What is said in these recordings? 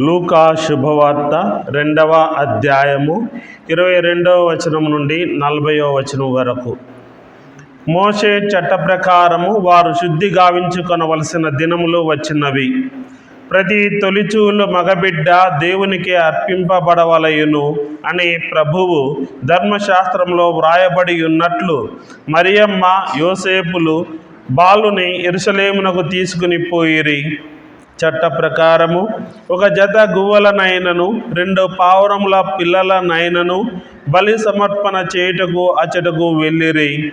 లూకా శుభవార్త రెండవ అధ్యాయము ఇరవై రెండవ వచనం నుండి నలభయో వచనం వరకు. మోషే చట్ట ప్రకారము వారు శుద్ధి గావించుకొనవలసిన దినములు వచ్చినవి. ప్రతి తొలిచూలు మగబిడ్డ దేవునికి అర్పింపబడవలయును అని ప్రభువు ధర్మశాస్త్రంలో వ్రాయబడి ఉన్నట్లు మరియమ్మ యోసేపులు బాలుని ఎరుసలేమునకు తీసుకుని పోయిరి. చట్ట ప్రకారము ఒక జత గువ్వలనైనను రెండు పావురముల పిల్లలనైనను బలి సమర్పణ చేయుటకు అచటకు వెళ్ళిరి.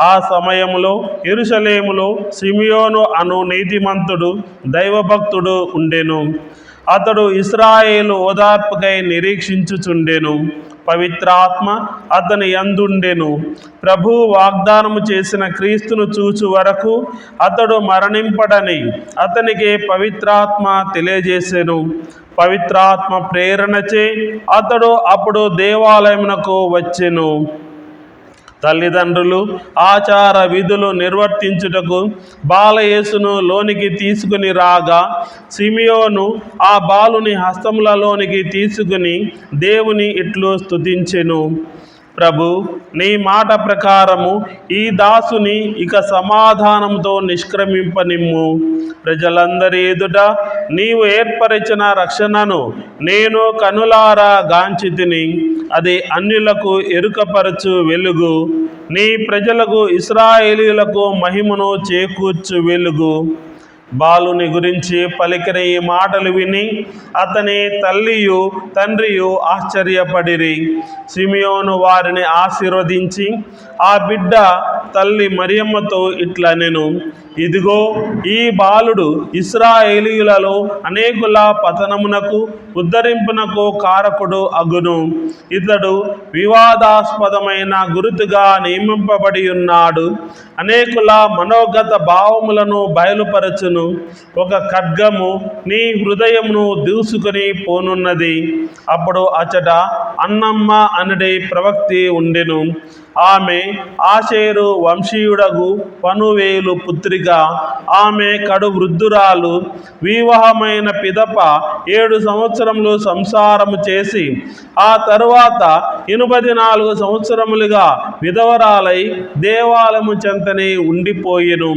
ఆ సమయంలో ఎరుసలేములో సిమియోను అను నీతిమంతుడు దైవభక్తుడు ఉండెను. అతడు ఇస్రాయేలు ఓదార్పుకై నిరీక్షించుచుండెను. పవిత్రాత్మ అతని యందుండెను. ప్రభు వాగ్దానము చేసిన క్రీస్తును చూచు వరకు అతడు మరణింపడని అతనికి పవిత్రాత్మ తెలియజేసెను. పవిత్రాత్మ ప్రేరణచే అతడు అప్పుడు దేవాలయమునకు వచ్చెను. తల్లిదండ్రులు ఆచార విధులు నిర్వర్తించుటకు బాలయేసును లోనికి తీసుకుని రాగా సిమియోను ఆ బాలుని హస్తములలోనికి తీసుకుని దేవుని ఇట్లు స్తుతించెను. ప్రభు నీ మాట ప్రకారము ఈ దాసుని ఇక సమాధానంతో నిష్క్రమింపనిమ్ము. ప్రజలందరి ఎదుట నీవు ఏర్పరిచిన రక్షణను నేను కనులారా గాంచితిని అది అన్యులకు ఎరుకపరచు వెలుగు. నీ ప్రజలకు ఇస్రాయేలీలకు మహిమను చేకూర్చు వెలుగు. బాలుని గురించి పలికిన ఈ మాటలు విని అతని తల్లియు తండ్రియు ఆశ్చర్యపడిరి. సిమియోను వారిని ఆశీర్వదించి ఆ బిడ్డ తల్లి మరియమ్మతో నేను ఇదిగో ఈ బాలుడు ఇస్రాయేలీయులలో అనేకుల పతనమునకు ఉద్ధరింపునకు కారకుడు అగును. ఇతడు వివాదాస్పదమైన గురుతుగా నియమింపబడి ఉన్నాడు. అనేకుల మనోగత భావములను బయలుపరచును. ఒక ఖడ్గము నీ హృదయమును దూసుకుని పోనున్నది. అప్పుడు అచట అన్నమ్మ అనడి ప్రవక్తి ఉండెను. ఆమె ఆశేరు వంశీయుడగు పనువేలు పుత్రిక. ఆమె కడు వృద్ధురాలు వివాహమైన పిదప ఏడు సంవత్సరములు సంసారము చేసి ఆ తరువాత ఎనభై నాలుగు సంవత్సరములుగా విధవరాలై దేవాలయము చెంతనే ఉండిపోయెను.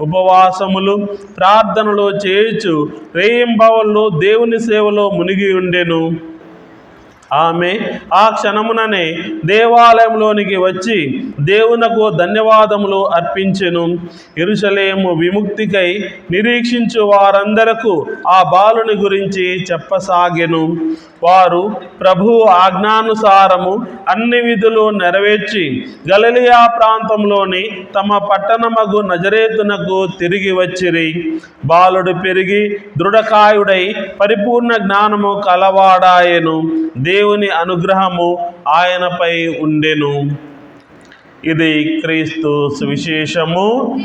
ఉపవాసములు ప్రార్థనలు చేయుచు రేయింబవళ్ళు దేవుని సేవలో మునిగి ఉండెను. ఆమె ఆ క్షణముననే దేవాలయంలోనికి వచ్చి దేవునకు ధన్యవాదములు అర్పించెను. ఎరుసలేము విముక్తికై నిరీక్షించు వారందరకు ఆ బాలుని గురించి చెప్పసాగెను. వారు ప్రభు ఆజ్ఞానుసారము అన్ని విధులు నెరవేర్చి గలలియా ప్రాంతంలోని తమ పట్టణమగు నజరేతునకు తిరిగి వచ్చిరి. బాలుడు పెరిగి దృఢకాయుడై పరిపూర్ణ జ్ఞానము కలవాడాయెను. దేవుని అనుగ్రహము ఆయనపై ఉండెను. ఇది క్రీస్తు సువిశేషము.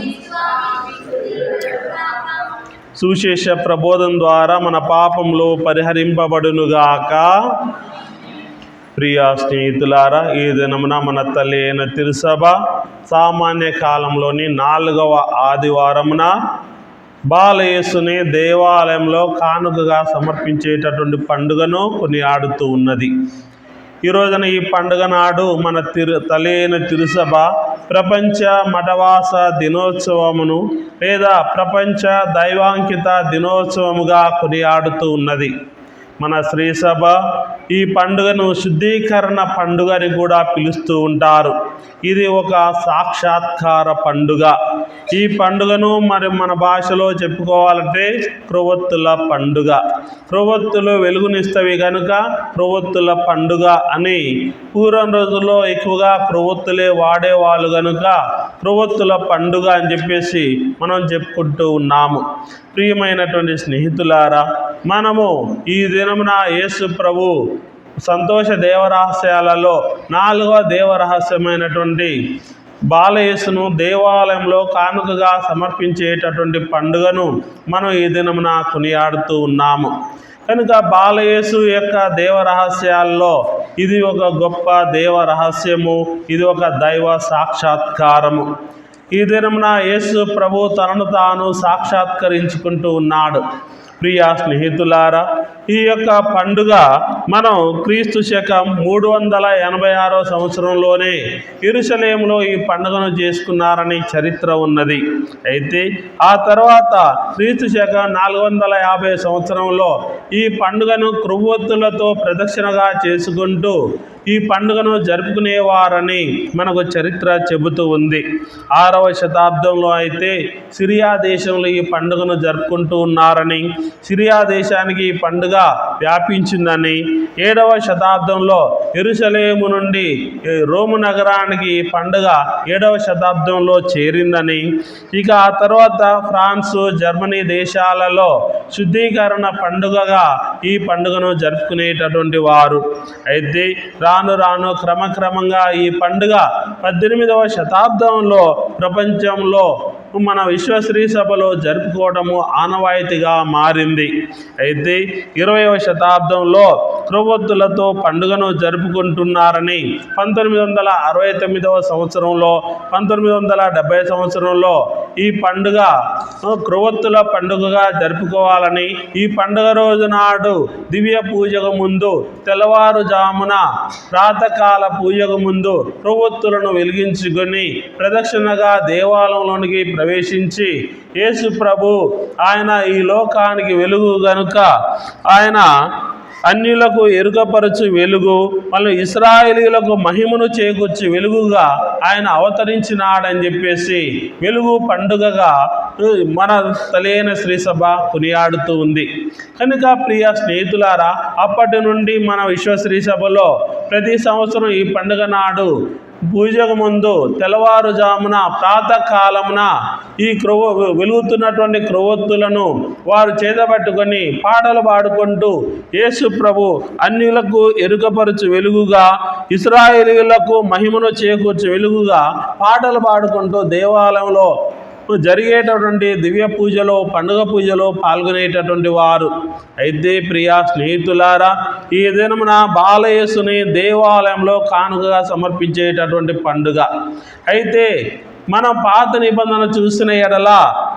సువిశేష ప్రబోధం ద్వారా మన పాపంలో పరిహరింపబడునుగాక. ప్రియ స్నేహితులారా ఈ దినమున మన తల్లి అయిన తిరుసభ సామాన్య కాలంలోని నాలుగవ ఆదివారమున బాలయేసుని దేవాలయంలో కానుకగా సమర్పించేటటువంటి పండుగను కొనియాడుతూ ఉన్నది. ఈ రోజున ఈ పండుగ నాడు మన తిరు తలైన తిరుసభ ప్రపంచ మఠవాస దినోత్సవమును లేదా ప్రపంచ దైవాంకిత దినోత్సవముగా కొనియాడుతూ ఉన్నది. మన శ్రీసభ ఈ పండుగను శుద్ధీకరణ పండుగ అని కూడా పిలుస్తూ ఉంటారు. ఇది ఒక సాక్షాత్కార పండుగ. ఈ పండుగను మరి మన భాషలో చెప్పుకోవాలంటే క్రొవ్వొత్తుల పండుగ. క్రొవ్వొత్తులు వెలుగునిస్తవి కనుక క్రొవ్వొత్తుల పండుగ అని. పూర్వం రోజుల్లో ఎక్కువగా క్రొవ్వొత్తులే వాడేవాళ్ళు కనుక క్రొవ్వొత్తుల పండుగ అని చెప్పేసి మనం చెప్పుకుంటూ ఉన్నాము. ప్రియమైనటువంటి స్నేహితులారా మనము ఈ దినమున యేసు ప్రభు సంతోష దేవరహస్యాలలో నాలుగవ దేవరహస్యమైనటువంటి బాలయేసును దేవాలయంలో కానుకగా సమర్పించేటటువంటి పండుగను మనం ఈ దినమున కొనియాడుతూ ఉన్నాము. కనుక బాలయేసు యొక్క దేవరహస్యాల్లో ఇది ఒక గొప్ప దేవరహస్యము ఇది ఒక దైవ సాక్షాత్కారము. ఈ దినమున యేసు ప్రభు తనను తాను సాక్షాత్కరించుకుంటూ ఉన్నాడు. ప్రియ స్నేహితులారా ఈ యొక్క పండుగ మనం క్రీస్తు శకం మూడు వందల ఎనభై ఆరో సంవత్సరంలోనే ఇరుసలేములో ఈ పండుగను చేసుకున్నారని చరిత్ర ఉన్నది. అయితే ఆ తర్వాత క్రీస్తు శకం నాలుగు వందల యాభై సంవత్సరంలో ఈ పండుగను క్రొవ్వొత్తులతో ప్రదక్షిణగా చేసుకుంటూ ఈ పండుగను జరుపుకునేవారని మనకు చరిత్ర చెబుతూ ఉంది. ఆరవ శతాబ్దంలో అయితే సిరియా దేశంలో ఈ పండుగను జరుపుకుంటూ ఉన్నారని సిరియా దేశానికి ఈ పండుగ వ్యాపించిందని ఏడవ శతాబ్దంలో ఎరుసలేము నుండి రోము నగరానికి ఈ పండుగ ఏడవ శతాబ్దంలో చేరిందని. ఇక ఆ తర్వాత ఫ్రాన్స్ జర్మనీ దేశాలలో శుద్ధీకరణ పండుగగా ఈ పండుగను జరుపుకునేటటువంటి వారు. అయితే రాను రాను క్రమక్రమంగా ఈ పండుగ పద్దెనిమిదవ శతాబ్దంలో ప్రపంచంలో మన విశ్వశ్రీ సభలో జరుపుకోవడము ఆనవాయితీగా మారింది. అయితే ఇరవైవ శతాబ్దంలో క్రొవ్వొత్తులతో పండుగను జరుపుకుంటున్నారని పంతొమ్మిది వందల అరవై తొమ్మిదవ సంవత్సరంలో పంతొమ్మిది వందల డెబ్బై సంవత్సరంలో ఈ పండుగ ఆ, క్రొవ్వొత్తుల పండుగగా జరుపుకోవాలని ఈ పండుగ రోజు నాడు దివ్య పూజకు ముందు తెల్లవారుజామున ప్రాతకాల పూజకు ముందు క్రొవ్వొత్తులను వెలిగించుకొని ప్రదక్షిణగా దేవాలయంలోనికి ప్రవేశించి యేసు ప్రభు ఆయన ఈ లోకానికి వెలుగు గనుక ఆయన అన్యులకు ఎరుగపరచు వెలుగు మళ్ళీ ఇస్రాయేలీలకు మహిమను చేకూర్చి వెలుగుగా ఆయన అవతరించినాడని చెప్పేసి వెలుగు పండుగగా మన తలైన శ్రీసభ కొనియాడుతూ ఉంది. కనుక ప్రియ స్నేహితులారా అప్పటి నుండి మన విశ్వ శ్రీసభలో ప్రతి సంవత్సరం ఈ పండుగ నాడు పూజకు ముందు తెల్లవారుజామున ప్రాతకాలమున ఈ క్రొవ వెలుగుతున్నటువంటి క్రొవత్తులను వారు చేతబట్టుకొని పాటలు పాడుకుంటూ యేసు ప్రభు అన్యులకు ఎరుకపరచు వెలుగుగా ఇస్రాయేలీలకు మహిమను చేకూర్చు వెలుగుగా పాటలు పాడుకుంటూ దేవాలయంలో జరిగేటటువంటి దివ్య పూజలో పండుగ పూజలో పాల్గొనేటటువంటి వారు అయితే ప్రియా స్నేహితులారా ఈ దినమున బాలయేసుని దేవాలయంలో కానుకగా సమర్పించేటటువంటి పండుగ. అయితే మనం పాత నిబంధన చూసిన ఎడల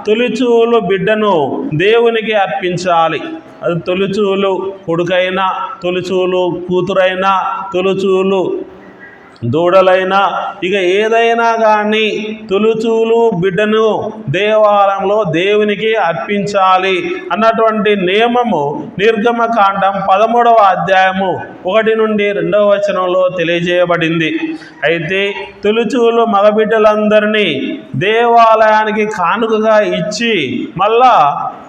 తొలిచూలు బిడ్డను దేవునికి అర్పించాలి. అది తొలిచూలు కొడుకైనా తొలిచూలు కూతురైనా తొలిచూలు దూడలైనా ఇక ఏదైనా కానీ తులుచూలు బిడ్డను దేవాలయంలో దేవునికి అర్పించాలి అన్నటువంటి నియమము నిర్గమకాండం పదమూడవ అధ్యాయము ఒకటి నుండి రెండవ వచనంలో తెలియజేయబడింది. అయితే తులుచూలు మగబిడ్డలందరినీ దేవాలయానికి కానుకగా ఇచ్చి మళ్ళా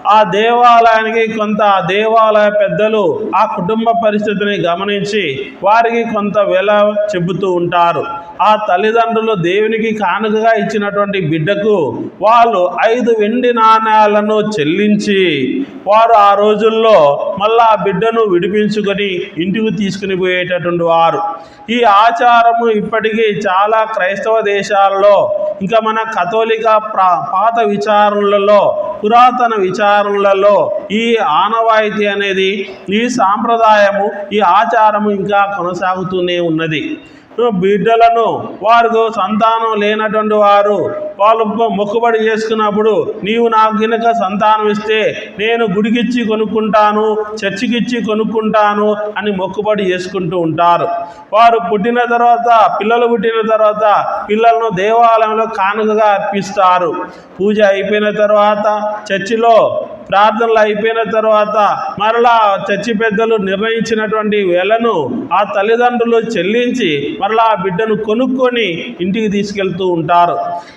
ఆ దేవాలయానికి కొంత ఆ దేవాలయ పెద్దలు ఆ కుటుంబ పరిస్థితిని గమనించి వారికి కొంత వెల చెబుతూ ఉంటారు. ఆ తల్లిదండ్రులు దేవునికి కానుకగా ఇచ్చినటువంటి బిడ్డకు వాళ్ళు ఐదు వెండి నాణ్యాలను చెల్లించి వారు ఆ రోజుల్లో మళ్ళా ఆ బిడ్డను విడిపించుకొని ఇంటికి తీసుకుని పోయేటటువంటి వారు. ఈ ఆచారము ఇప్పటికీ చాలా క్రైస్తవ దేశాలలో ఇంకా మన కథోలిక ప్రా పాత విచారణలలో పురాతన విచారణలలో ఈ ఆనవాయితీ అనేది ఈ సాంప్రదాయము ఈ ఆచారము ఇంకా కొనసాగుతూనే ఉన్నది. బిడ్డలను వారితో సంతానం లేనటువంటి వారు వాళ్ళు మొక్కుబడి చేసుకున్నప్పుడు నీవు నాకు గినక సంతానం ఇస్తే నేను గుడికిచ్చి కొనుక్కుంటాను చర్చికిచ్చి కొనుక్కుంటాను అని మొక్కుబడి చేసుకుంటూ ఉంటారు. వారు పుట్టిన తర్వాత పిల్లలు పుట్టిన తర్వాత పిల్లలను దేవాలయంలో కానుకగా అర్పిస్తారు. పూజ అయిపోయిన తర్వాత చర్చిలో ప్రార్థనలు అయిపోయిన తర్వాత మరలా చచ్చి పెద్దలు నిర్ణయించినటువంటి వేలను ఆ తల్లిదండ్రులు చెల్లించి మరలా ఆ బిడ్డను కొనుక్కొని ఇంటికి తీసుకెళ్తూ ఉంటారు.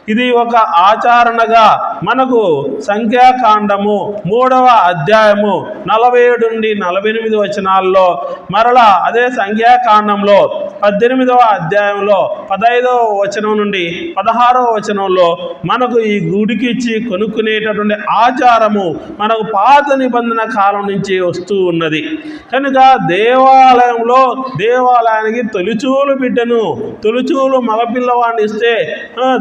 ఇది ఒక ఆచరణగా మనకు సంఖ్యాకాండము మూడవ అధ్యాయము నలభై ఏడు నుండి నలభై ఎనిమిది వచనాల్లో మరలా అదే సంఖ్యాకాండంలో పద్దెనిమిదవ అధ్యాయంలో పదహైదవ వచనం నుండి పదహారవ వచనంలో మనకు ఈ గుడికి ఇచ్చి కొనుక్కునేటటువంటి ఆచారము మనకు పాత నిబంధన కాలం నుంచి వస్తూ ఉన్నది. కనుక దేవాలయంలో దేవాలయానికి తొలిచూలు బిడ్డను తొలిచూలు మగపిల్లవాడిని ఇస్తే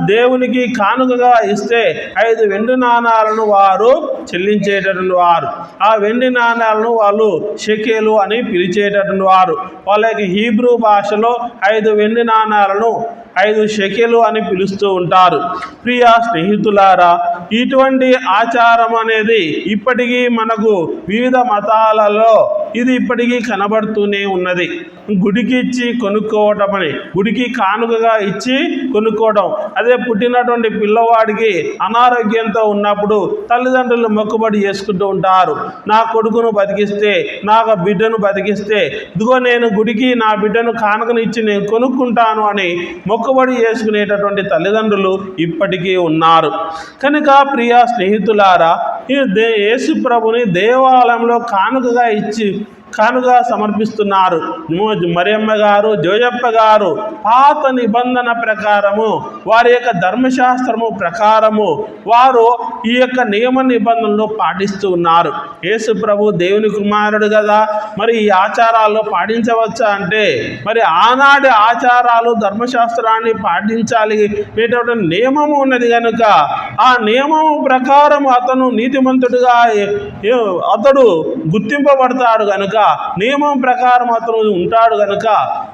దేవునికి కానుకగా ఇస్తే ఐదు వెండి నాణాలను వారు చెల్లించేటటువంటి వారు. ఆ వెండి నాణాలను వాళ్ళు షెకేలు అని పిలిచేటటువంటి వారు. వాళ్ళకి హీబ్రూ భాషలో ఐదు వెండి నాణాలను ఐదు షెకెలు అని పిలుస్తూ ఉంటారు. ప్రియ స్నేహితులారా ఇటువంటి ఆచారం అనేది ఇప్పటికీ మనకు వివిధ మతాలలో ఇది ఇప్పటికీ కనబడుతూనే ఉన్నది. గుడికి ఇచ్చి కొనుక్కోవటం అని గుడికి కానుకగా ఇచ్చి కొనుక్కోవడం అదే పుట్టినటువంటి పిల్లవాడికి అనారోగ్యంతో ఉన్నప్పుడు తల్లిదండ్రులు మొక్కుబడి చేసుకుంటూ ఉంటారు. నా కొడుకును బతికిస్తే నా బిడ్డను బతికిస్తే ఇదిగో నేను గుడికి నా బిడ్డను కానుకను ఇచ్చి నేను కొనుక్కుంటాను అని మొక్కుబడి చేసుకునేటటువంటి తల్లిదండ్రులు ఇప్పటికీ ఉన్నారు. కనుక ప్రియ స్నేహితులారా ఈ దే యేసు ప్రభుని దేవాలయంలో కానుకగా ఇచ్చి కానుగా సమర్పిస్తున్నారు. మరియమ్మ గారు జోయప్ప గారు పాత నిబంధన ప్రకారము వారి యొక్క ధర్మశాస్త్రము ప్రకారము వారు ఈ యొక్క నియమ నిబంధనలు పాటిస్తూ ఉన్నారు. యేసు ప్రభు దేవుని కుమారుడు కదా. మరి ఈ ఆచారాల్లో పాటించవచ్చా అంటే మరి ఆనాటి ఆచారాలు ధర్మశాస్త్రాన్ని పాటించాలి అనేటువంటి నియమము ఉన్నది కనుక ఆ నియమము ప్రకారం అతను నీతిమంతుడుగా అతడు గుర్తింపబడతాడు కనుక నియమం ప్రకారం అతను ఉంటాడు కనుక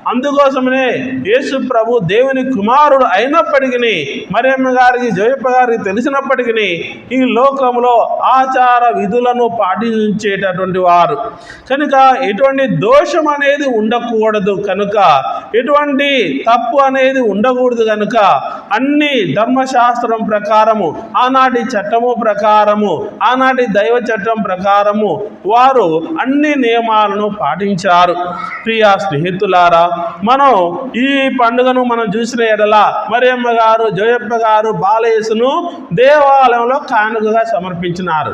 అందుకోసమనే యేసు ప్రభు దేవుని కుమారుడు అయినప్పటికీ మరియమ్మ గారికి జయప్ప గారికి తెలిసినప్పటికీ ఈ లోకంలో ఆచార విధులను పాటించేటటువంటి వారు. కనుక ఎటువంటి దోషం అనేది ఉండకూడదు కనుక ఎటువంటి తప్పు అనేది ఉండకూడదు కనుక అన్ని ధర్మశాస్త్రం ప్రకారము ఆనాటి చట్టము ప్రకారము ఆనాటి దైవ చట్టం ప్రకారము వారు అన్ని నియమాలను పాటించారు. ప్రియా స్నేహితులారా మనం ఈ పండుగను మనం చూసిన ఎడల మరియమ్మ గారు జోయప్ప గారు బాలయేసును దేవాలయంలో కానుకగా సమర్పించినారు.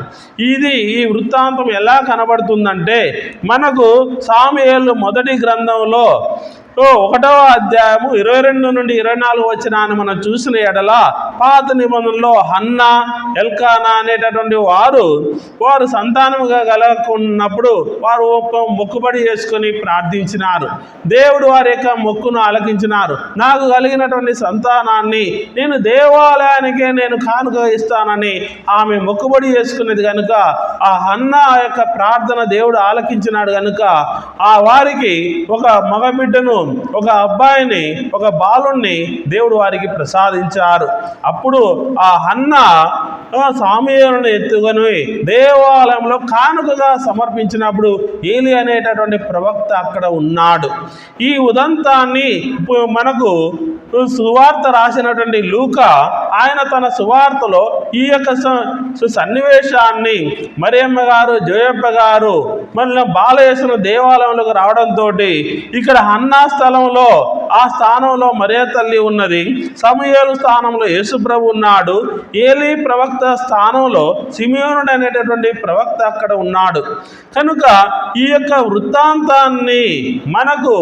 ఇది ఈ వృత్తాంతం ఎలా కనబడుతుందంటే మనకు సామేలు మొదటి గ్రంథంలో ఒకటవ అధ్యాయము ఇరవై రెండు నుండి ఇరవై నాలుగు వచ్చిన మనం చూసిన ఎడల పాత నిబంధనలో హన్న ఎల్కానా అనేటటువంటి వారు వారు సంతానముగా కలగకున్నప్పుడు వారు ఒక మొక్కుబడి చేసుకొని ప్రార్థించినారు. దేవుడు వారి యొక్క మొక్కును ఆలకించినారు. నాకు కలిగినటువంటి సంతానాన్ని నేను దేవాలయానికే నేను కానుక ఇస్తానని ఆమె మొక్కుబడి చేసుకున్నది కనుక ఆ హన్న యొక్క ప్రార్థన దేవుడు ఆలకించినాడు కనుక ఆ వారికి ఒక మగబిడ్డను ఒక అబ్బాయిని ఒక బాలుణ్ణి దేవుడు వారికి ప్రసాదించారు. అప్పుడు ఆ అన్న సామీయులను ఎత్తుకొని దేవాలయంలో కానుకగా సమర్పించినప్పుడు ఏలి అనేటటువంటి ప్రవక్త అక్కడ ఉన్నాడు. ఈ ఉదంతాన్ని ఇప్పుడు మనకు సువార్త రాసినటువంటి లూక ఆయన తన సువార్తలో ఈ యొక్క స- సు- సన్నివేశాన్ని మరియమ్మ గారు జోయప్ప గారు మళ్ళీ బాలయేసును దేవాలయంలోకి రావడంతో ఇక్కడ అన్నా స్థలంలో ఆ స్థానంలో మరే తల్లి ఉన్నది? సమయలు స్థానంలో యేసుప్రభు ఉన్నాడు. ఏలి ప్రవక్త స్థానంలో సిమియోనుడు అనేటటువంటి ప్రవక్త అక్కడ ఉన్నాడు. కనుక ఈ యొక్క వృత్తాంతాన్ని మనకు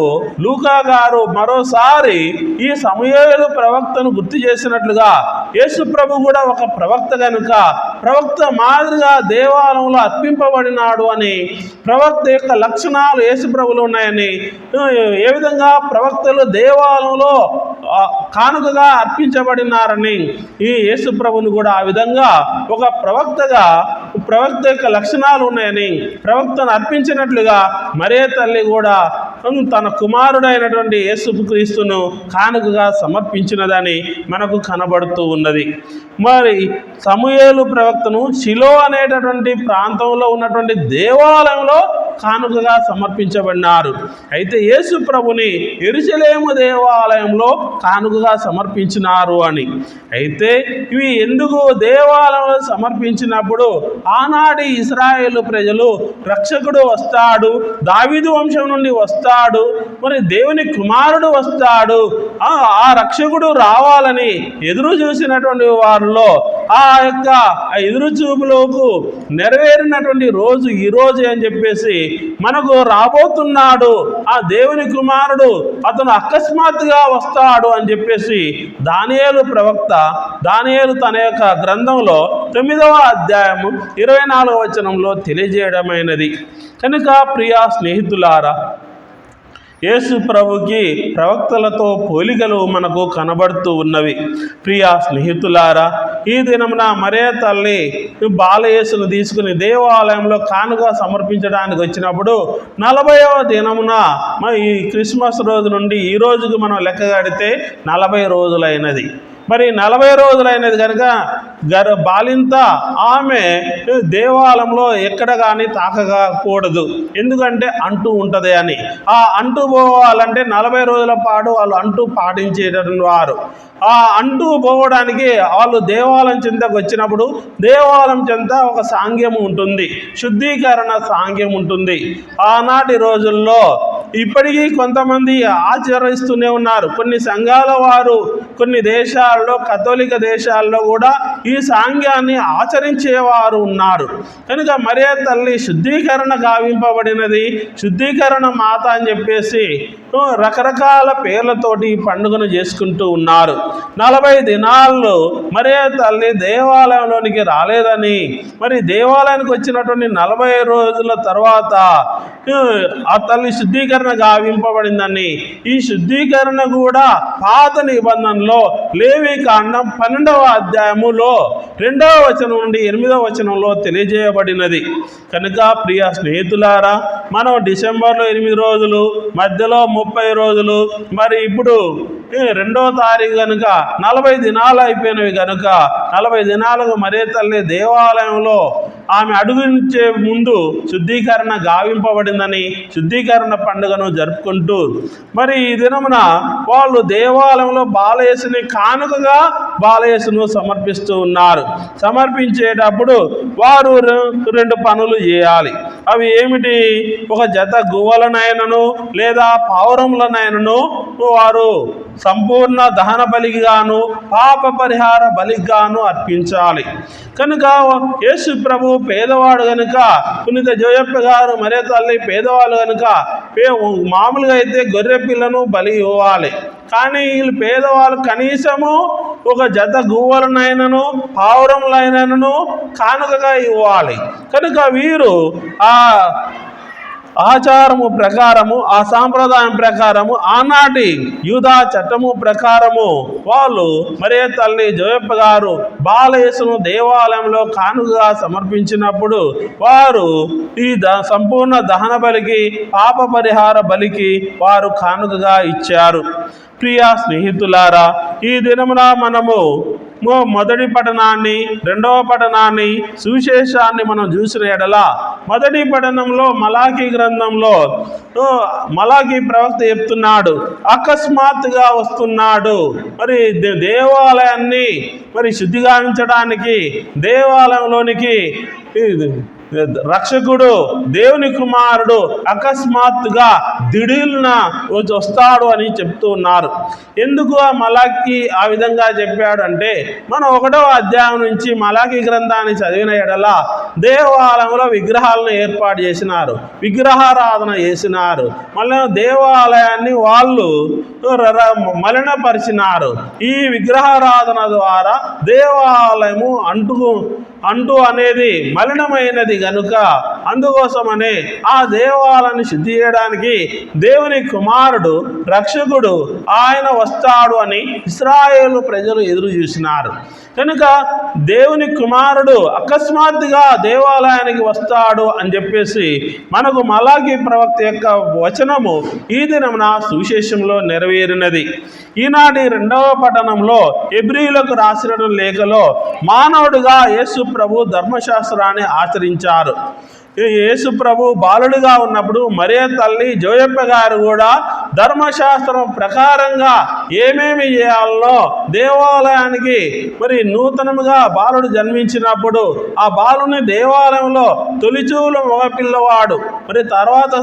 లూకా గారు మరోసారి ఈ సమయలు ప్రవక్తను గుర్తు చేసినట్లుగా యేసుప్రభు కూడా ఒక ప్రవక్త కనుక ప్రవక్త మాదిరిగా దేవాలయంలో అర్పింపబడినాడు అని ప్రవక్త యొక్క లక్షణాలు యేసుప్రభులు ఉన్నాయని ఏ విధంగా ప్రవక్తలు దేవాలయంలో కానుకగా అర్పించబడినారని ఈ యేసు ప్రభుని కూడా ఆ విధంగా ఒక ప్రవక్తగా ప్రవక్త యొక్క లక్షణాలు ఉన్నాయని ప్రవక్తను అర్పించినట్లుగా మరే తల్లి కూడా తన కుమారుడైనటువంటి యేసు క్రీస్తును కానుకగా సమర్పించినదని మనకు కనబడుతూ ఉన్నది. మరి సమూహేలు ప్రవక్తను శిలో అనేటటువంటి ప్రాంతంలో ఉన్నటువంటి దేవాలయంలో కానుకగా సమర్పించబడినారు. అయితే యేసు ప్రభుని ఎరుసలేము దేవాలయంలో కానుకగా సమర్పించినారు అని. అయితే ఇవి ఎందుకు దేవాలయంలో సమర్పించినప్పుడు ఆనాటి ఇస్రాయేల్ ప్రజలు రక్షకుడు వస్తాడు దావీదు వంశం నుండి వస్తాడు మరి దేవుని కుమారుడు వస్తాడు ఆ రక్షకుడు రావాలని ఎదురు చూసినటువంటి వారిలో ఆ యొక్క ఎదురు చూపులోకు నెరవేరినటువంటి రోజు ఈ రోజు అని చెప్పేసి మనకు రాబోతున్నాడు. ఆ దేవుని కుమారుడు అతను అకస్మాత్తుగా వస్తాడు అని చెప్పేసి దానియేలు ప్రవక్త దానియేలు తన యొక్క గ్రంథంలో తొమ్మిదవ అధ్యాయము ఇరవై నాలుగవ వచనంలో తెలియజేయడమైనది. కనుక ప్రియా స్నేహితులారా యేసు ప్రభుకి ప్రవక్తలతో పోలికలు మనకు కనబడుతూ ఉన్నవి. ప్రియా స్నేహితులారా ఈ దినమున మరే తల్లి బాలయేసును తీసుకుని దేవాలయంలో కానుగా సమర్పించడానికి వచ్చినప్పుడు నలభైవ దినమున ఈ క్రిస్మస్ రోజు నుండి ఈ రోజుకి మనం లెక్క కడితే నలభై రోజులైనది. మరి నలభై రోజులైనది కనుక గర్ బాలింత ఆమె దేవాలయంలో ఎక్కడ కానీ తాకకూడదు. ఎందుకంటే అంటూ ఉంటుంది అని. ఆ అంటూ పోవాలంటే నలభై రోజుల పాటు వాళ్ళు అంటూ పాటించేటటువంటి వారు. ఆ అంటూ పోవడానికి వాళ్ళు దేవాలయం చెంతకు వచ్చినప్పుడు దేవాలయం చెంత ఒక సాంగ్యం ఉంటుంది. శుద్ధీకరణ సాంగ్యం ఉంటుంది. ఆనాటి రోజుల్లో ఇప్పటికీ కొంతమంది ఆచరిస్తూనే ఉన్నారు. కొన్ని సంఘాల వారు కొన్ని దేశాల్లో కథోలిక దేశాల్లో కూడా ఈ సాంగ్యాన్ని ఆచరించేవారు ఉన్నారు. కనుక మరే తల్లి శుద్ధీకరణ గావింపబడినది. శుద్ధీకరణ మాత అని చెప్పేసి రకరకాల పేర్లతోటి ఈ పండుగను చేసుకుంటూ ఉన్నారు. నలభై దినాల్లో మరే తల్లి దేవాలయంలోనికి రాలేదని మరి దేవాలయానికి వచ్చినటువంటి నలభై రోజుల తర్వాత ఆ తల్లి శుద్ధీకరణ గావింపబడిందని ఈ శుద్ధీకరణ కూడా పాత నిబంధనలో లేవి కాండం పన్నెండవ అధ్యాయములో రెండవ వచనం నుండి ఎనిమిదవ వచనంలో తెలియజేయబడినది. కనుక ప్రియ స్నేహితులారా మనం డిసెంబర్లో ఎనిమిది రోజులు మధ్యలో ముప్పై రోజులు మరి ఇప్పుడు రెండవ రెండో తారీఖు కనుక నలభై దినాలు అయిపోయినవి కనుక నలభై దినాలకు మరే తల్లి దేవాలయంలో ఆమె అడుగుంచే ముందు శుద్ధీకరణ గావింపబడిందని శుద్ధీకరణ పండుగను జరుపుకుంటూ మరి ఈ దినమున వాళ్ళు దేవాలయంలో బాలయేసుని కానుకగా బాలయేసును సమర్పిస్తూ ఉన్నారు. సమర్పించేటప్పుడు వారు రెండు పనులు చేయాలి. అవి ఏమిటి? ఒక జత గువ్వలనైనను లేదా పావురములనైనను వారు సంపూర్ణ దహన బలిగాను పాప పరిహార బలిగాను అర్పించాలి. కనుక యేసు ప్రభు పేదవాడు కనుక పునీత జోయప్ప గారు మరే తల్లి పేదవాళ్ళు కనుక మామూలుగా అయితే గొర్రె పిల్లను బలి ఇవ్వాలి. కానీ వీళ్ళు పేదవాళ్ళు కనీసము ఒక జత గువ్వలనైనను పావురంలైనను కానుకగా ఇవ్వాలి. కనుక వీరు ఆ ఆచారము ప్రకారము ఆ సాంప్రదాయం ప్రకారము ఆనాటి యూదా చట్టము ప్రకారము వాళ్ళు మరే తల్లి జోయప్ప గారు బాలయేసును దేవాలయంలో కానుకగా సమర్పించినప్పుడు వారు ఈ ద సంపూర్ణ దహన బలికి పాప పరిహార బలికి వారు కానుకగా ఇచ్చారు. ప్రియ స్నేహితులారా ఈ దినమున మనము మొదటి పఠనాన్ని రెండవ పఠనాన్ని సువిశేషాన్ని మనం చూసిన ఎడల మొదటి పఠనంలో మలాఖీ గ్రంథంలో ఓ, మలాఖీ ప్రవక్త చెప్తున్నాడు అకస్మాత్తుగా వస్తున్నాడు. మరి దే- దేవాలయాన్ని మరి శుద్ధిగావించడానికి దేవాలయంలోనికి రక్షకుడు దేవుని కుమారుడు అకస్మాత్తుగా దిడిల్న వచ్చి వస్తాడు అని చెప్తూ ఉన్నారు. ఎందుకు ఆ మలాకి ఆ విధంగా చెప్పాడు అంటే మనం ఒకటో అధ్యాయం నుంచి మలాకి గ్రంథాన్ని చదివిన ఎడల దేవాలయంలో విగ్రహాలను ఏర్పాటు చేసినారు. విగ్రహారాధన చేసినారు. మళ్ళీ దేవాలయాన్ని వాళ్ళు ర- మలినపరిచినారు. ఈ విగ్రహారాధన ద్వారా దేవాలయము అంటుకు అంటూ అనేది మలినమైనది గనుక అందుకోసమనే ఆ దేవాలను శుద్ధి చేయడానికి దేవుని కుమారుడు రక్షకుడు ఆయన వస్తాడు అని ఇస్రాయేలు ప్రజలు ఎదురు చూసినారు. కనుక దేవుని కుమారుడు అకస్మాత్తుగా దేవాలయానికి వస్తాడు అని చెప్పేసి మనకు మలాకి ప్రవక్త యొక్క వచనము ఈ దినమున సువిశేషంలో నెరవేరినది. ఈనాటి రెండవ పట్టణంలో ఎబ్రిలకు రాసిన లేఖలో మానవుడుగా యేసు ప్రభు ధర్మశాస్త్రాన్ని ఆచరించారు. యేసు ప్రభు బాలుడిగా ఉన్నప్పుడు మరే తల్లి జోయప్ప గారు కూడా ధర్మశాస్త్రం ప్రకారంగా ఏమేమి చేయాలో దేవాలయానికి మరి నూతనముగా బాలుడు జన్మించినప్పుడు ఆ బాలుని దేవాలయంలో తొలిచూలు మగపిల్లవాడు మరి తర్వాత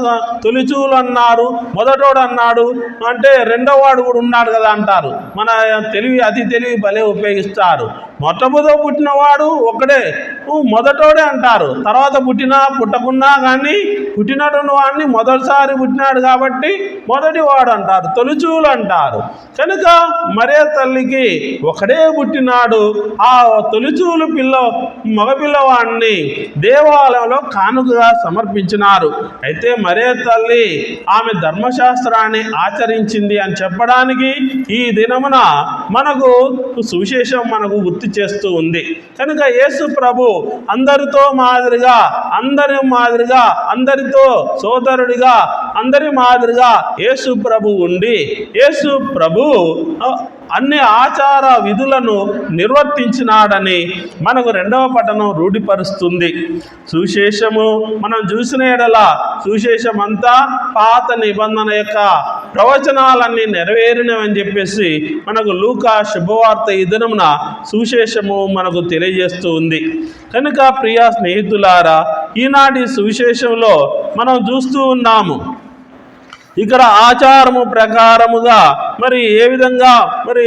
తొలిచూలు అన్నారు మొదటోడు అన్నాడు అంటే రెండో వాడు కూడా ఉన్నాడు కదా అంటారు. మన తెలివి అతి తెలివి భలే ఉపయోగిస్తారు. మొట్టమొదట పుట్టినవాడు ఒక్కడే మొదటోడే అంటారు. తర్వాత పుట్టినా పుట్టకున్నా కానీ పుట్టినటువంటి వాడిని మొదటిసారి పుట్టినాడు కాబట్టి మొదటివాడు అంటారు. తొలిచూలు అంటారు. కనుక మరే తల్లికి ఒకడే పుట్టినాడు ఆ తొలిచూలు పిల్ల మగపిల్లవాడిని దేవాలయంలో కానుకగా సమర్పించినారు. అయితే మరే తల్లి ఆమె ధర్మశాస్త్రాన్ని ఆచరించింది అని చెప్పడానికి ఈ దినమున మనకు సువిశేషం మనకు గుర్తు చేస్తూ ఉంది. కనుక యేసు ప్రభు అందరితో మాదిరిగా అందరి మాదిరిగా అందరితో సోదరుడిగా అందరి మాదిరిగా యేసు ప్రభు ఉండి యేసు ప్రభు అన్ని ఆచార విధులను నిర్వర్తించినాడని మనకు రెండవ పఠనం రూఢిపరుస్తుంది. సుశేషము మనం చూసిన ఎడలా సుశేషం అంతా పాత నిబంధన యొక్క ప్రవచనాలన్నీ నెరవేరినవని చెప్పేసి మనకు లూకా శుభవార్త ఈ దినమున సువిశేషము మనకు తెలియజేస్తూ ఉంది కనుక ప్రియా స్నేహితులారా ఈనాటి సువిశేషంలో మనం చూస్తూ ఉన్నాము. ఇక్కడ ఆచారము ప్రకారముగా మరి ఏ విధంగా మరి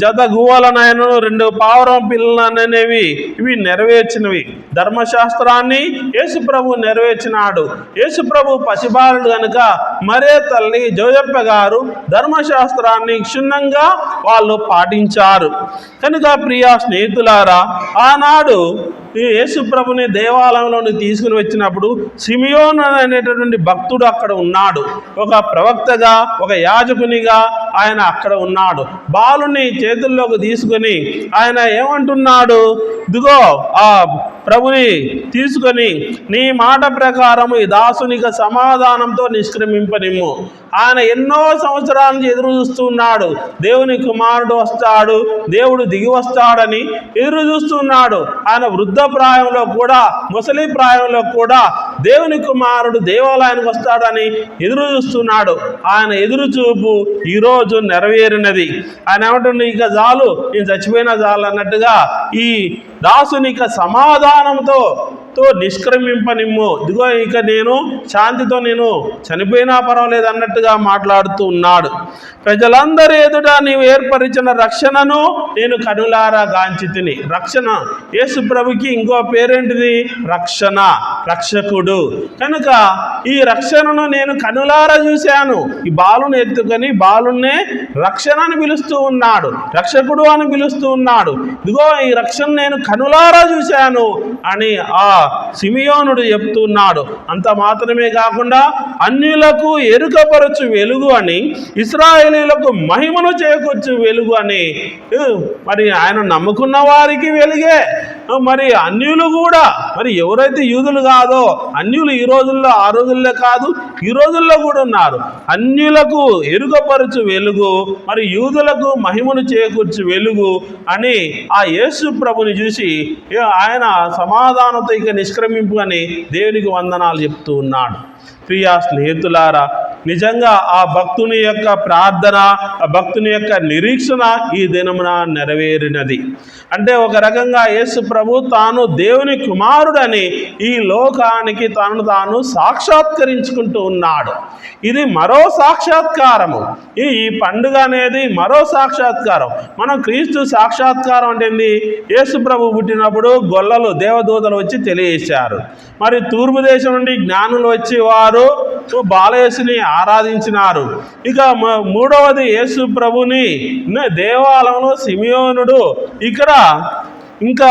జత గువ్వలనైనా రెండు పావురం పిల్లలనేవి ఇవి నెరవేర్చినవి. ధర్మశాస్త్రాన్ని యేసుప్రభు నెరవేర్చినాడు. యేసుప్రభు పసిబాలుడు కనుక మరే తల్లి జోజప్ప గారు ధర్మశాస్త్రాన్ని క్షుణ్ణంగా వాళ్ళు పాటించారు. కనుక ప్రియ స్నేహితులారా ఆనాడు యేసుప్రభుని దేవాలయంలోని తీసుకుని వచ్చినప్పుడు సిమియోన్ అనేటటువంటి భక్తుడు అక్కడ ఉన్నాడు. ఒక ప్రవక్తగా ఒక యాజకునిగా ఆయన అక్కడ ఉన్నాడు. బాలుని చేతుల్లోకి తీసుకొని ఆయన ఏమంటున్నాడు? ఇదిగో ఆ ప్రభుని తీసుకొని నీ మాట ప్రకారము ఈ దాసునిక సమాధానంతో నిష్క్రమింపనిమ్ము. ఆయన ఎన్నో సంవత్సరాల నుంచి ఎదురు చూస్తున్నాడు దేవుని కుమారుడు వస్తాడు దేవుడు దిగి వస్తాడని ఎదురు చూస్తున్నాడు ఆయన వృద్ధ ప్రాయంలో కూడా ముసలి ప్రాయంలో కూడా దేవుని కుమారుడు దేవాలయానికి వస్తాడని ఎదురు చూస్తున్నాడు. ఆయన ఎదురు చూపు ఈరోజు నెరవేరినది. ఆయన ఏమంటుండే ఇక చాలు నేను చచ్చిపోయినా చాలు అన్నట్టుగా ఈ దాసునిక సమాధానంతో తో నిష్క్రమింపనిమ్ము. ఇదిగో ఇక నేను శాంతితో నేను చనిపోయినా పర్వాలేదు అన్నట్టుగా మాట్లాడుతూ ఉన్నాడు. ప్రజలందరి ఎదుట నీవు ఏర్పరిచిన రక్షణను నేను కనులారా గాంచి తిని. రక్షణ. యేసు ప్రభుకి ఇంకో పేరేంటిది? రక్షణ. రక్షకుడు. కనుక ఈ రక్షణను నేను కనులారా చూశాను. ఈ బాలుని ఎత్తుకొని బాలున్నే రక్షణ అని పిలుస్తూ ఉన్నాడు. రక్షకుడు అని పిలుస్తూ ఉన్నాడు. ఇదిగో ఈ రక్షణ నేను కనులారా చూశాను అని ఆ సిమియోనుడు చెప్తున్నాడు. అంత మాత్రమే కాకుండా అన్యులకు ఎరుకపరచు వెలుగు అని ఇస్రాయేలీలకు మహిమను చేకూర్చు వెలుగు అని. మరి ఆయన నమ్ముకున్న వారికి వెలుగే. మరి అన్యులు కూడా. మరి ఎవరైతే యూదులు కాదో అన్యులు ఈ రోజుల్లో ఆ రోజుల్లో కాదు ఈ రోజుల్లో కూడా ఉన్నారు. అన్యులకు ఎరుకపరచు వెలుగు మరి యూదులకు మహిమను చేకూర్చు వెలుగు అని ఆ యేసు ప్రభుని చూసి ఆయన సమాధానంతో ఇక నిష్క్రమింపు అని దేవునికి వందనాలు చెప్తూ ఉన్నాడు. ప్రియా స్నేహితులారా నిజంగా ఆ భక్తుని యొక్క ప్రార్థన ఆ భక్తుని యొక్క నిరీక్షణ ఈ దినమున నెరవేరినది. అంటే ఒక రకంగా యేసు ప్రభు తాను దేవుని కుమారుడని ఈ లోకానికి తనను తాను సాక్షాత్కరించుకుంటూ ఉన్నాడు. ఇది మరో సాక్షాత్కారము. ఈ ఈ పండుగ అనేది మరో సాక్షాత్కారం. మనం క్రీస్తు సాక్షాత్కారం అంటే యేసు ప్రభు పుట్టినప్పుడు గొల్లలు దేవదూతలు వచ్చి తెలియజేశారు. మరి తూర్పు దేశం నుండి జ్ఞానులు వచ్చి వారు బాలయేసుని ఆరాధించినారు. ఇక మూడవది యేసు ప్రభుని దేవాలయంలో సిమియోనుడు. ఇక్కడ ఇంకా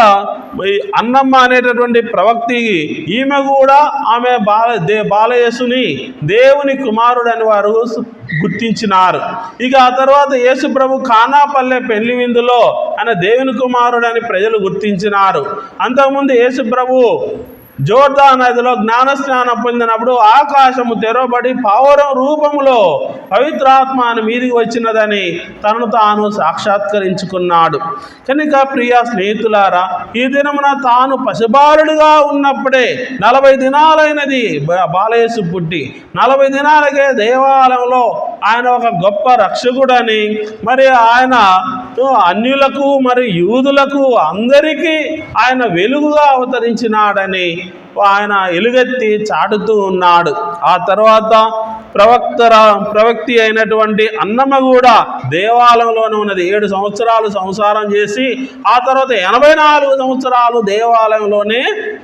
అన్నమ్మ అనేటటువంటి ప్రవక్తి ఈమె కూడా ఆమె బాల దే బాలయేసుని దేవుని కుమారుడని వారు గుర్తించినారు. ఇక ఆ తర్వాత యేసు ప్రభు కానాపల్లె పెళ్ళి విందులో ఆయన దేవుని కుమారుడని ప్రజలు గుర్తించినారు. అంతకుముందు యేసు ప్రభు జోర్దా నదిలో జ్ఞాన స్నానం పొందినప్పుడు ఆకాశము తెరవబడి పావురం రూపములో పవిత్రాత్మాను మీదికి వచ్చినదని తనను తాను సాక్షాత్కరించుకున్నాడు. కనుక ప్రియ స్నేహితులారా ఈ దినమున తాను పసిబాలుడుగా ఉన్నప్పుడే నలభై దినాలైనది బా- బాలయేసు పుట్టి నలభై దినాలకే దేవాలయంలో ఆయన ఒక గొప్ప రక్షకుడని మరి ఆయన అన్యులకు మరి యూదులకు అందరికీ ఆయన వెలుగుగా అవతరించినాడని ఆయన ఎలుగెత్తి చాటుతూ ఉన్నాడు. ఆ తర్వాత ప్రవక్త ప్రవక్తి అయినటువంటి అన్నమ్మ కూడా దేవాలయంలోనే ఉన్నది. ఏడు సంవత్సరాలు సంసారం చేసి ఆ తర్వాత ఎనభై నాలుగు సంవత్సరాలు దేవాలయంలోనే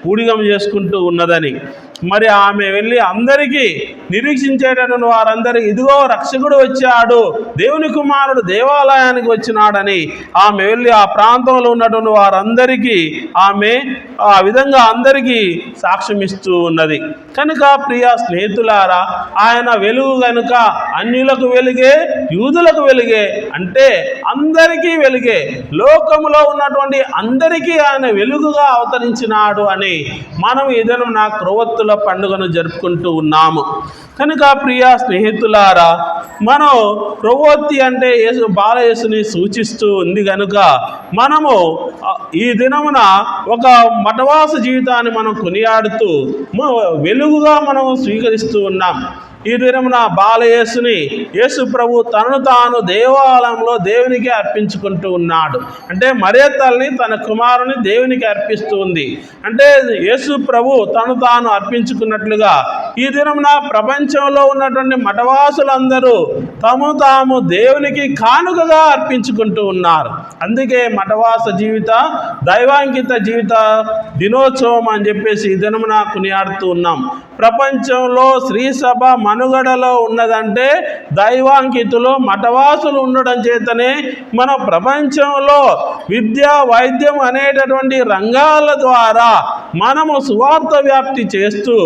ఊడిగం చేసుకుంటూ ఉన్నదని. మరి ఆమె వెళ్ళి అందరికీ నిరీక్షించేటటువంటి వారందరికీ ఇదిగో రక్షకుడు వచ్చాడు దేవుని కుమారుడు దేవాలయానికి వచ్చినాడని ఆమె వెళ్ళి ఆ ప్రాంతంలో ఉన్నటువంటి వారందరికీ ఆమె ఆ విధంగా అందరికీ సాక్ష్యం ఇస్తూ ఉన్నది. కనుక ప్రియ స్నేహితులారా ఆయన వెలుగు కనుక అన్యులకు వెలిగే యూదులకు వెలిగే అంటే అందరికీ వెలిగే లోకములో ఉన్నటువంటి అందరికీ ఆయన వెలుగుగా అవతరించినాడు అని మనం ఏదైనా నా క్రొవత్తులు క్రైస్తవుల పండుగను జరుపుకుంటూ ఉన్నాము. కనుక ప్రియ స్నేహితులారా మనం ప్రవోత్తి అంటే యేసు బాలయేసుని సూచిస్తూ ఉంది కనుక మనము ఈ దినమున ఒక మఠవాస జీవితాన్ని మనం కొనియాడుతూ వెలుగుగా మనం స్వీకరిస్తూ ఉన్నాం. ఈ దినమున బాలయేసుని యేసు ప్రభు తనను తాను దేవాలయంలో దేవునికి అర్పించుకుంటూ ఉన్నాడు. అంటే మరే తల్లిని తన కుమారుని దేవునికి అర్పిస్తూ ఉంది. అంటే యేసు ప్రభు తను తాను అర్పించుకున్నట్లుగా ఈ దినమున ప్రపంచంలో ఉన్నటువంటి మఠవాసులందరూ తము తాము దేవునికి కానుకగా అర్పించుకుంటూ ఉన్నారు. అందుకే మఠవాస జీవిత దైవాంకిత జీవిత దినోత్సవం అని చెప్పేసి ఈ దినమున కొనియాడుతూ ఉన్నాం. ప్రపంచంలో శ్రీ సభ మనుగడలో ఉన్నదంటే దైవాంకితులు మఠవాసులు ఉండడం చేతనే మన ప్రపంచంలో విద్య వైద్యం అనేటటువంటి రంగాల ద్వారా మనము సువార్త వ్యాప్తి చేస్తూ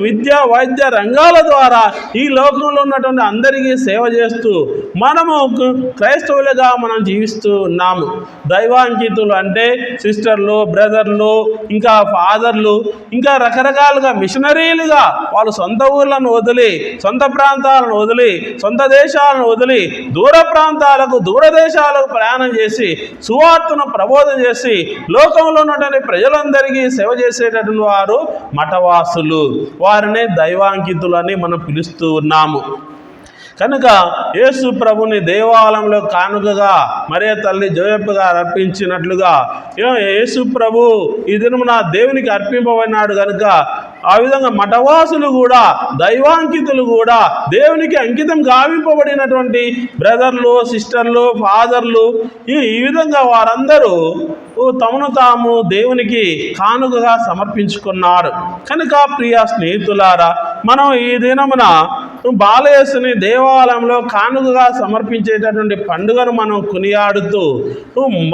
విద్య విద్య వైద్య రంగాల ద్వారా ఈ లోకంలో ఉన్నటువంటి అందరికీ సేవ చేస్తూ మనము క్రైస్తవులుగా మనం జీవిస్తూ ఉన్నాము. దైవాంకితులు అంటే సిస్టర్లు బ్రదర్లు ఇంకా ఫాదర్లు ఇంకా రకరకాలుగా మిషనరీలుగా వాళ్ళు సొంత ఊర్లను వదిలి సొంత ప్రాంతాలను వదిలి సొంత దేశాలను వదిలి దూర ప్రాంతాలకు దూరదేశాలకు ప్రయాణం చేసి సువార్తను ప్రబోధం చేసి లోకంలో ఉన్నటువంటి ప్రజలందరికీ సేవ చేసేటటువంటి వారు మఠవాసులు. వారిని దైవాంకితులని మనం పిలుస్తూ ఉన్నాము. కనుక యేసు ప్రభుని దేవాలయంలో కానుకగా మరే తల్లి జోయప్ప గారు అర్పించినట్లుగా యేసు ప్రభు ఈ దినమున దేవునికి అర్పింపబడినాడు కనుక ఆ విధంగా మఠవాసులు కూడా దైవాంకితులు కూడా దేవునికి అంకితం గావింపబడినటువంటి బ్రదర్లు సిస్టర్లు ఫాదర్లు ఈ ఈ విధంగా వారందరూ తమను తాము దేవునికి కానుకగా సమర్పించుకున్నారు. కనుక ప్రియ స్నేహితులారా మనం ఈ దినమున బాలయేసుని దేవాలయంలో కానుకగా సమర్పించేటటువంటి పండుగను మనం కొనియాడుతూ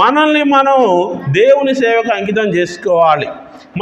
మనల్ని మనం దేవుని సేవకు అంకితం చేసుకోవాలి.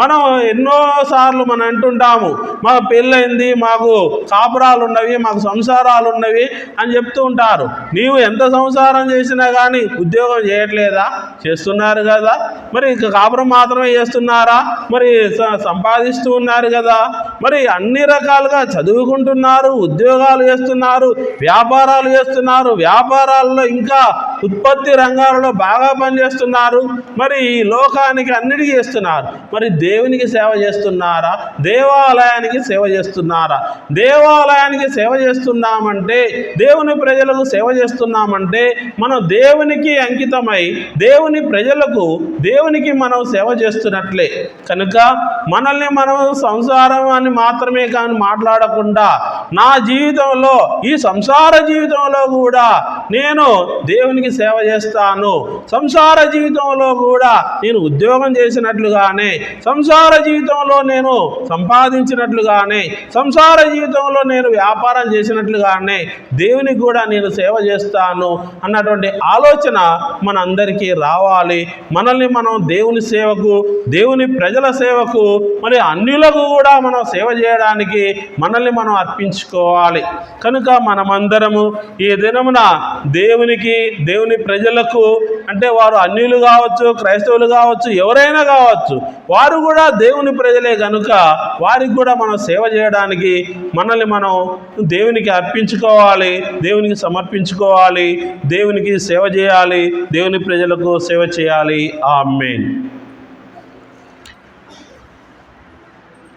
మనం ఎన్నోసార్లు మనం అంటుంటాము మా పెళ్ళైంది మాకు కాపురాలు ఉన్నవి మాకు సంసారాలు ఉన్నవి అని చెప్తూ ఉంటారు. నీవు ఎంత సంసారం చేసినా కానీ ఉద్యోగం చేయట్లేదా? చేస్తున్నారు కదా. మరి కాపురం మాత్రమే చేస్తున్నారా? మరి సంపాదిస్తూ ఉన్నారు కదా. మరి అన్ని రకాలుగా చదువుకుంటున్నారు ఉద్యోగాలు చేస్తున్నారు వ్యాపారాలు చేస్తున్నారు వ్యాపారాల్లో ఇంకా ఉత్పత్తి రంగాలలో బాగా పనిచేస్తున్నారు. మరి ఈ లోకానికి అన్నిటికీ చేస్తున్నారు. మరి దేవునికి సేవ చేస్తున్నారా? దేవాలయానికి సేవ చేస్తున్నారా? దేవాలయానికి సేవ చేస్తున్నామంటే దేవుని ప్రజలకు సేవ చేస్తున్నామంటే మనం దేవునికి అంకితమై దేవుని ప్రజలకు దేవునికి మనం సేవ చేస్తున్నట్లే. కనుక మనల్ని మనం సంసారం అని మాత్రమే కానీ మాట్లాడకుండా నా జీవితంలో ఈ సంసార జీవితంలో కూడా నేను దేవునికి సేవ చేస్తాను. సంసార జీవితంలో కూడా నేను ఉద్యోగం చేసినట్లుగానే సంసార జీవితంలో నేను సంపాదించినట్లుగానే సంసార జీవితంలో నేను వ్యాపారం చేసినట్లుగానే దేవునికి కూడా నేను సేవ చేస్తాను అన్నటువంటి ఆలోచన మనందరికీ రావాలి. మనల్ని మనం దేవుని సేవకు దేవుని ప్రజల సేవకు మరి అన్యులకు కూడా మనం సేవ చేయడానికి మనల్ని మనం అర్పించుకోవాలి. కనుక మనమందరము ఈ దినమున దేవునికి దేవుని ప్రజలకు అంటే వారు అన్యులు కావచ్చు క్రైస్తవులు కావచ్చు ఎవరైనా కావచ్చు వారు కూడా దేవుని ప్రజలే కనుక వారికి కూడా మనం సేవ చేయడానికి మనల్ని మనం దేవునికి అర్పించుకోవాలి దేవునికి సమర్పించుకోవాలి దేవునికి సేవ చేయాలి దేవుని ప్రజలకు సేవ చేయాలి. ఆ మెయిన్